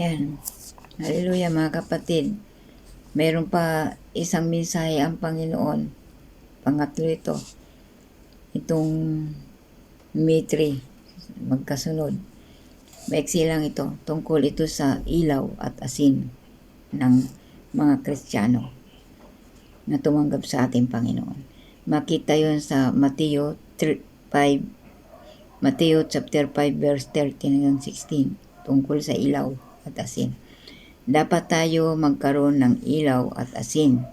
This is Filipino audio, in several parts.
Yan. Hallelujah mga kapatid. Meron pa isang mensahe ang Panginoon. Pangatlo ito. Itong Mitri. Magkasunod. Maiksi lang ito. Tungkol ito sa ilaw at asin ng mga Kristiyano na tumanggap sa ating Panginoon. Makita yon sa Mateo 5 Mateo chapter 5 verse 13 hanggang 16 tungkol sa ilaw at asin. Dapat tayo magkaroon ng ilaw at asin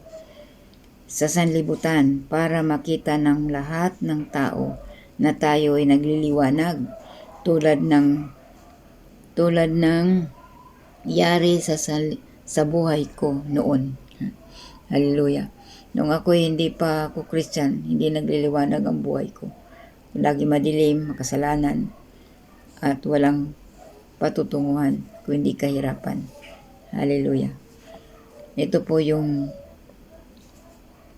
sa sanlibutan para makita ng lahat ng tao na tayo ay nagliliwanag tulad ng tulad ng yari sa sal- sa buhay ko noon. Hallelujah. Nung ako hindi pa ako Christian, hindi nagliliwanag ang buhay ko. Lagi madilim, makasalanan, at walang patutunguhan, kundi kahirapan. Hallelujah. Ito po yung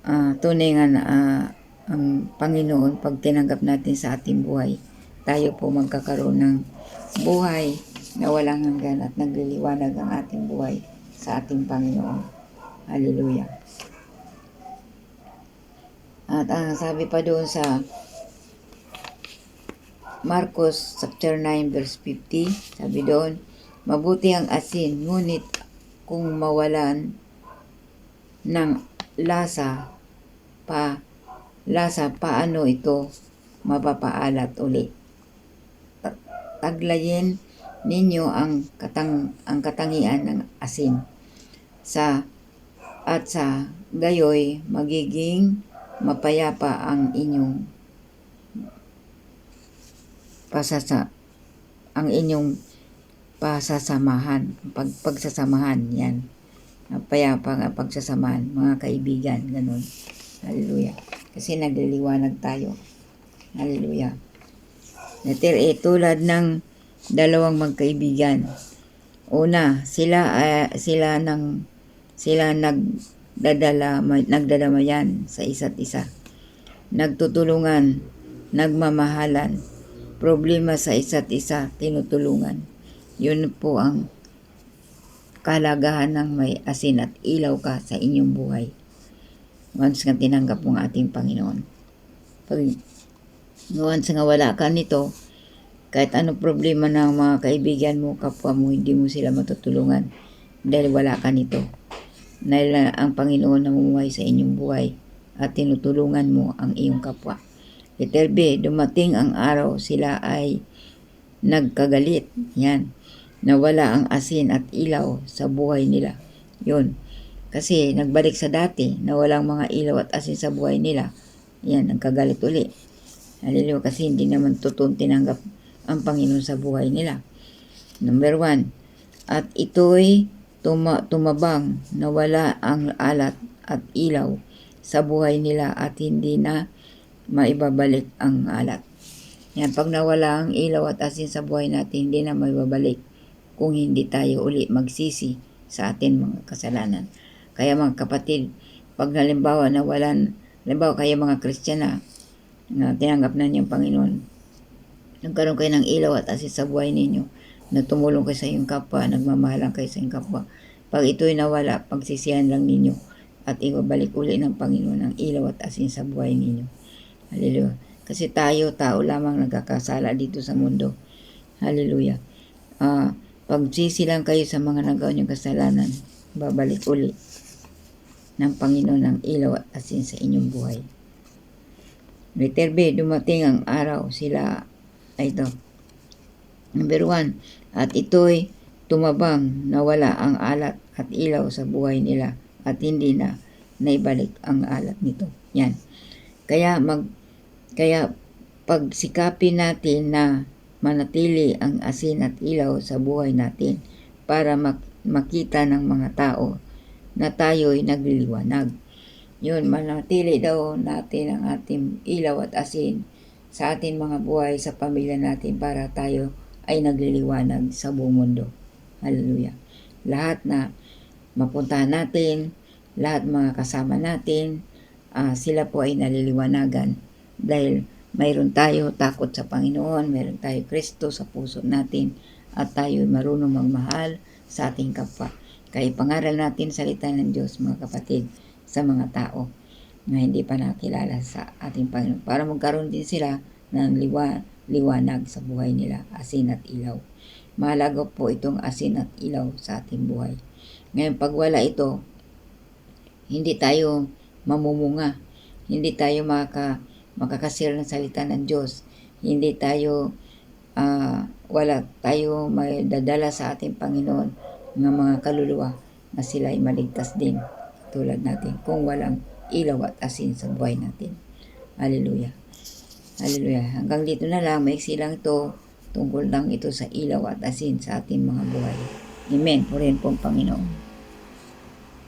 uh, tunay nga na uh, ang Panginoon pag tinanggap natin sa ating buhay. Tayo po magkakaroon ng buhay na walang hanggan at nagliliwanag ang ating buhay sa ating Panginoon. Hallelujah. At uh, sabi pa doon sa Marcos chapter 9 verse 50, sabi doon, mabuti ang asin, ngunit kung mawalan ng lasa pa lasa paano ito mapapaalat uli. Taglayin ninyo ang katang ang katangian ng asin sa at sa gayoy magiging mapayapa ang inyong pasasa ang inyong pasasamahan pag pagsasamahan yan. Mapayapa ang pagsasamahan mga kaibigan ganun. Hallelujah. Kasi nagliliwanag tayo. Hallelujah. Letter A tulad ng dalawang magkaibigan. Una, sila uh, sila ng sila nagdadala nagdadamayan sa isa't isa. Nagtutulungan, nagmamahalan, problema sa isa't isa, tinutulungan. Yun po ang kalagahan ng may asin at ilaw ka sa inyong buhay. Once nga tinanggap mo ang ating Panginoon. Pag once nga wala ka nito, kahit ano problema ng mga kaibigan mo, kapwa mo, hindi mo sila matutulungan dahil wala ka nito. Dahil ang Panginoon namumuhay sa inyong buhay at tinutulungan mo ang iyong kapwa. Letter B, dumating ang araw sila ay nagkagalit. Yan. Nawala ang asin at ilaw sa buhay nila. Yun. Kasi nagbalik sa dati na walang mga ilaw at asin sa buhay nila. Yan, nagkagalit uli. Hallelujah. Kasi hindi naman totoong tinanggap ang Panginoon sa buhay nila. Number one, at ito'y tuma- tumabang na wala ang alat at ilaw sa buhay nila at hindi na maibabalik ang alat. Yan, pag nawala ang ilaw at asin sa buhay natin, hindi na maibabalik kung hindi tayo uli magsisi sa atin mga kasalanan. Kaya mga kapatid, pag halimbawa nawalan, halimbawa kaya mga Kristiyana na tinanggap na niyang Panginoon, nagkaroon kayo ng ilaw at asin sa buhay ninyo, na tumulong kayo sa iyong kapwa, nagmamahalan kayo sa iyong kapwa. Pag ito'y nawala, pagsisihan lang ninyo at ibabalik uli ng Panginoon ang ilaw at asin sa buhay ninyo. Hallelujah. Kasi tayo, tao lamang nagkakasala dito sa mundo. Hallelujah. Uh, pagsisi lang kayo sa mga nagawa niyong kasalanan, babalik uli ng Panginoon ang ilaw at asin sa inyong buhay. Letter B, dumating ang araw, sila ay ito. Number one, at ito'y tumabang na wala ang alat at ilaw sa buhay nila at hindi na naibalik ang alat nito. Yan. Kaya mag kaya pagsikapin natin na manatili ang asin at ilaw sa buhay natin para mak- makita ng mga tao na tayo'y nagliliwanag. Yun, manatili daw natin ang ating ilaw at asin sa ating mga buhay sa pamilya natin para tayo ay nagliliwanag sa buong mundo. Hallelujah. Lahat na mapuntahan natin, lahat mga kasama natin, uh, sila po ay naliliwanagan dahil mayroon tayo takot sa Panginoon, mayroon tayo Kristo sa puso natin, at tayo marunong magmahal sa ating kapwa. Kaya pangaral natin salita ng Diyos, mga kapatid, sa mga tao na hindi pa nakilala sa ating Panginoon para magkaroon din sila ng liwa, liwanag sa buhay nila, asin at ilaw. Mahalaga po itong asin at ilaw sa ating buhay. Ngayon, pag wala ito, hindi tayo mamumunga, hindi tayo makaka, makakasir ng salita ng Diyos, hindi tayo, ah, wala tayo may dadala sa ating Panginoon ng mga kaluluwa na sila ay maligtas din tulad natin kung walang ilaw at asin sa buhay natin. Hallelujah. Hallelujah. Hanggang dito na lang, maiksi lang ito. Tungkol lang ito sa ilaw at asin sa ating mga buhay. Amen. Purihin po ang Panginoon.